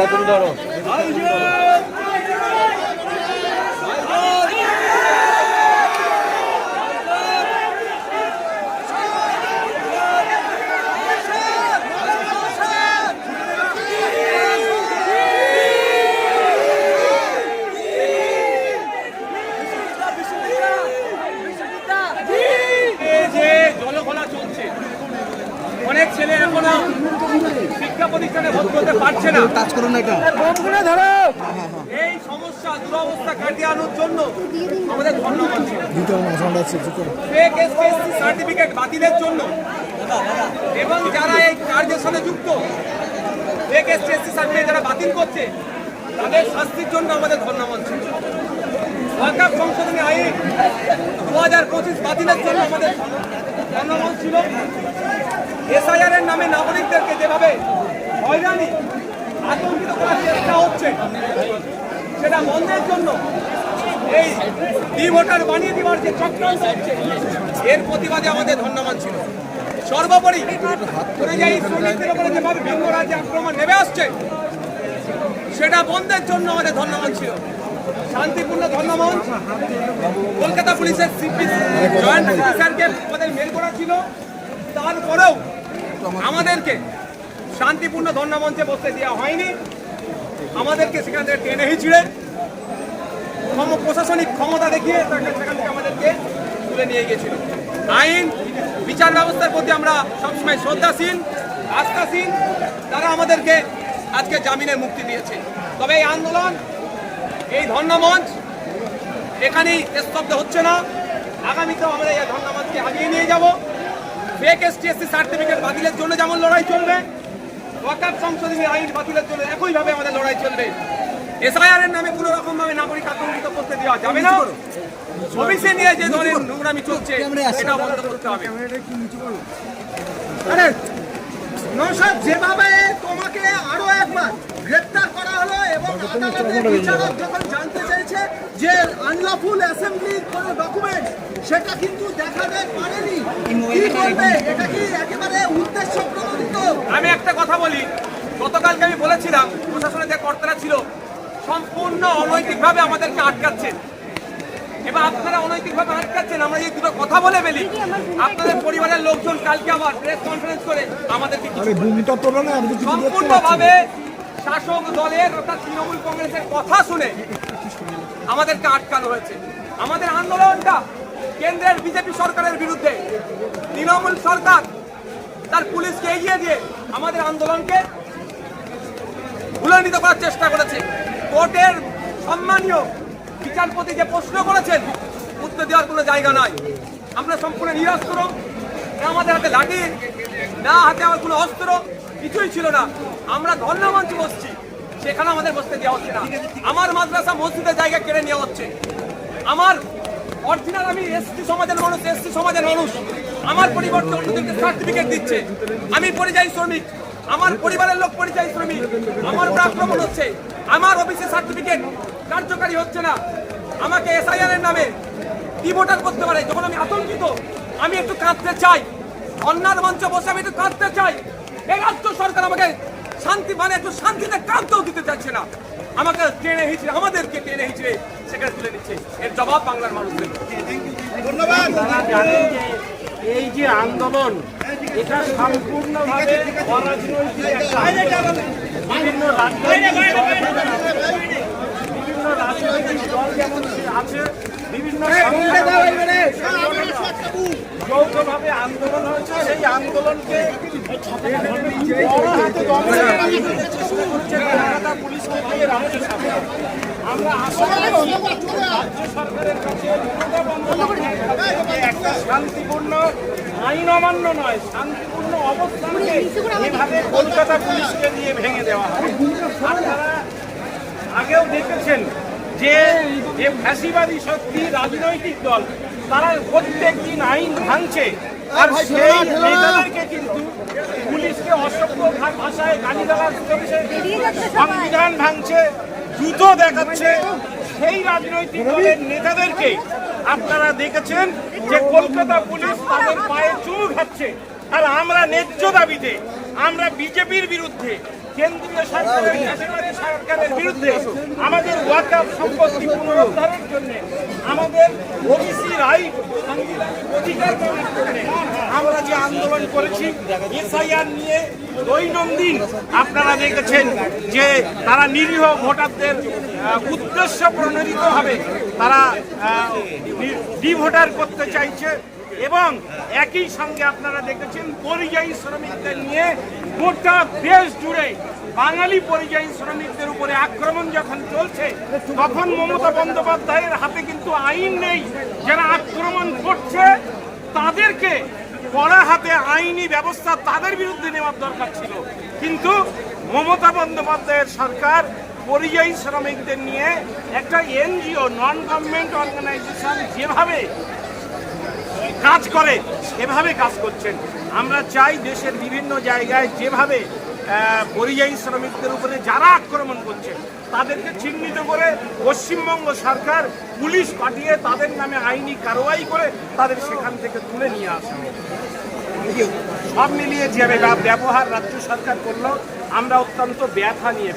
এটা তুমি ধরো এই যে জলঘোলা চলছে অনেক ছেলে এখনও শিক্ষা প্রতিষ্ঠানে ভর্তি হতে পারছে না। টাচ করুন না এটা। এই সমস্যা দুরবস্থা কাটিয়ে আনার জন্য আমাদের ধন্যবাদ সার্টিফিকেট বাতিলের জন্য। এবং যারা এই কার্যের সাথে যুক্ত ফেক এসপিএসসি সার্টিফিকেট যারা বাতিল করছে তাদের শাস্তির জন্য আমাদের ধন্যবাদ ওয়াকাফ সংশোধনী আইন দু হাজার পঁচিশ বাতিলের জন্য আমাদের ধন্যবাদ ছিল এসআইআর এর নামে নাগরিকদেরকে যেভাবে হয়রানি, আতঙ্কিত করার চেষ্টা হচ্ছে, সেটা বন্ধের জন্য এই ডি ভোটার বানিয়ে দেওয়ার যে চক্রান্ত হচ্ছে এর প্রতিবাদে আমাদের ধন্যবাদ ছিল। সর্বোপরি শ্রমিকদের উপরে যেভাবে ভিন্ন আক্রমণ নেমে আসছে, সেটা বন্ধের জন্য আমাদের ধন্যবাদ ছিল। শান্তিপূর্ণ ধন্যবাদ কলকাতা পুলিশের সিপি জয়েন্ট অফিসারকে আমাদের মেল করা ছিল। তারপরেও আমাদেরকে শান্তিপূর্ণ ধর্ণামঞ্চে বসতে দেওয়া হয়নি। আমাদেরকে সেখান থেকে টেনে হিচড়ে প্রশাসনিক ক্ষমতা দেখিয়ে সেখান থেকে আমাদেরকে তুলে নিয়ে গিয়েছিল। আইন, বিচার ব্যবস্থার প্রতি আমরা সবসময় শ্রদ্ধাশীল, আস্থাশীল। তারা আমাদেরকে আজকে জামিনে মুক্তি দিয়েছে। তবে এই আন্দোলন, এই ধর্ণামঞ্চ এখানেই স্তব্ধ হচ্ছে না। আগামীতেও আমরা এই ধর্ণামঞ্চকে আগিয়ে নিয়ে যাব। ফেক এসটিএসসি সার্টিফিকেট বাতিলের জন্য যেমন লড়াই চলবে ওয়াকাপ সংশোধনী আইন বাতিলের জন্য একইভাবে আমাদের লড়াই চলবে। এসআইআর নামে কোনো রকম ভাবে নাগরিক আতঙ্কিত করতে দেওয়া যাবে না। অফিসে নিয়ে যে ধরনের নোংরামি চলছে এটা বন্ধ করতে হবে। আরে, নৌসাদ, যেভাবে তোমাকে আরও একবার গ্রেপ্তার করা হলো এবং আদালতের বিচারক যখন জানতে চাইছে যে আনলফুল অ্যাসেম্বলির কোন ডকুমেন্ট সেটা কিন্তু দেখাতে পারেনি। কি করবে? এটা কি একেবারে উদ্দেশ্য প্রণোদিত আমি একটা কথা বলি। গতকালকে আমি বলেছিলাম প্রশাসনের যে কর্তারা ছিল সম্পূর্ণ অনৈতিকভাবে আমাদেরকে আটকাচ্ছেন। এবার আপনারা অনৈতিকভাবে আটকাচ্ছেন আমরা এই দুটো কথা বলে ফেলি আপনাদের পরিবারের লোকজন কালকে আবার প্রেস কনফারেন্স করে আমাদেরকে সম্পূর্ণভাবে শাসক দলের অর্থাৎ তৃণমূল কংগ্রেসের কথা শুনে আমাদেরকে আটকানো হয়েছে। আমাদের আন্দোলনটা কেন্দ্রের বিজেপি সরকারের বিরুদ্ধে। তৃণমূল সরকার তার পুলিশকে এগিয়ে দিয়ে আমাদের আন্দোলনকে ভুলান্বিত করার চেষ্টা করেছে। কোর্টের সম্মানীয় বিচারপতি যে প্রশ্ন করেছেন, উত্তর দেওয়ার কোনো জায়গা নাই। আমরা সম্পূর্ণ নিরস্ত্র আমাদের হাতে লাঠি না হাতে আমার কোনো অস্ত্র, কিছুই ছিল না। আমরা ধর্ণামঞ্চে বসছি, সেখানে আমাদের বসতে দেওয়া হচ্ছে না। আমার মাদ্রাসা মসজিদের জায়গা কেড়ে নেওয়া হচ্ছে। আমার অরিজিনাল আমি এসটি সমাজের মানুষ এসটি সমাজের মানুষ। আমার পরিবর্তে অন্যদেরকে সার্টিফিকেট দিচ্ছে। আমি পরিযায়ী শ্রমিক। আমার পরিবারের লোক পরিযায়ী শ্রমিক। আমার উপর আক্রমণ হচ্ছে। আমার অফিসে সার্টিফিকেট কার্যকারী হচ্ছে না। আমাকে এসআইআর এর নামে কি করতে পারে। যখন আমি আতঙ্কিত, আমি একটু কাঁদতে চাই। অন্যার মঞ্চে বসে আমি একটু কাঁদতে চাই। এই রাজ্য সরকার আমাকে শান্তি মানে একটু শান্তিতে কাঁদতেও দিতে চাচ্ছে না। আমাকে টেনে হিচড়ে আমাদেরকে টেনে হিচড়ে সেখানে তুলে দিচ্ছে। এর জবাব বাংলার মানুষদের। তারা জানেন যে এই যে আন্দোলন এটা সম্পূর্ণভাবে অরাজনৈতিক বিভিন্ন বিভিন্ন রাজনৈতিক দল যেমন আছে বিভিন্ন যৌথভাবে আন্দোলন হয়েছে, সেই আন্দোলনকে পুলিশকে দিয়ে রাজ্য আমরা আশা রাজ্য সরকারের কাছে একটা শান্তিপূর্ণ আইন অমান্য নয়, শান্তিপূর্ণ অবস্থানকে এভাবে কলকাতা পুলিশকে দিয়ে ভেঙে দেওয়া হয়। আগেও দেখেছেন যে ফ্যাসিবাদী শক্তি রাজনৈতিক দল তারা প্রত্যেক দিন আইন ভাঙছে। আর সেই নেতাদেরকে কিন্তু পুলিশকে অসভ্য ভাষায় গালি দেওয়ার করছে সংবিধান ভাঙছে জুতো দেখাচ্ছে। সেই রাজনৈতিক দলের নেতাদেরকে আপনারা দেখেছেন যে কলকাতা পুলিশ তাদের পায়ে চুমু খাচ্ছে আর আমরা ন্যায্য দাবিতে আমরা বিজেপির বিরুদ্ধে কেন্দ্রীয় সরকারের ফ্যাসিবাদী সরকারের বিরুদ্ধে আমাদের ওয়াকাপ সম্পত্তি পুনরুদ্ধারের জন্য আমাদের ওবিসি রাইট সাংবিধানিক অধিকার আমরা যে আন্দোলন করেছি, এসআইআর নিয়ে দৈনন্দিন আপনারা দেখেছেন যে তারা নিরীহ ভোটারদের উদ্দেশ্য প্রণোদিতভাবে তারা ডিভোটার করতে চাইছে এবং একই সঙ্গে আপনারা দেখেছেন পরিযায়ী শ্রমিকদের নিয়ে গোটা দেশ জুড়ে বাঙালি পরিযায়ী শ্রমিকদের উপরে আক্রমণ যখন চলছে, তখন মমতা বন্দ্যোপাধ্যায়ের হাতে কিন্তু আইন নেই। যারা আক্রমণ করছে, তাদেরকে কড়া হাতে আইনি ব্যবস্থা তাদের বিরুদ্ধে নেওয়ার দরকার ছিল। কিন্তু মমতা বন্দ্যোপাধ্যায়ের সরকার পরিযায়ী শ্রমিকদের নিয়ে একটা এনজিও নন গভর্নমেন্ট অর্গানাইজেশন যেভাবে কাজ করে এভাবে কাজ করছেন আমরা চাই দেশের বিভিন্ন জায়গায় যেভাবে পরিযায়ী শ্রমিকদের উপরে যারা আক্রমণ করছে, তাদেরকে চিহ্নিত করে পশ্চিমবঙ্গ সরকার পুলিশ পাঠিয়ে তাদের নামে আইনি কারওয়াই করে তাদের সেখান থেকে তুলে নিয়ে আসা সব মিলিয়ে যে ব্যবহার রাজ্য সরকার করল, আমরা অত্যন্ত ব্যথা নিয়ে।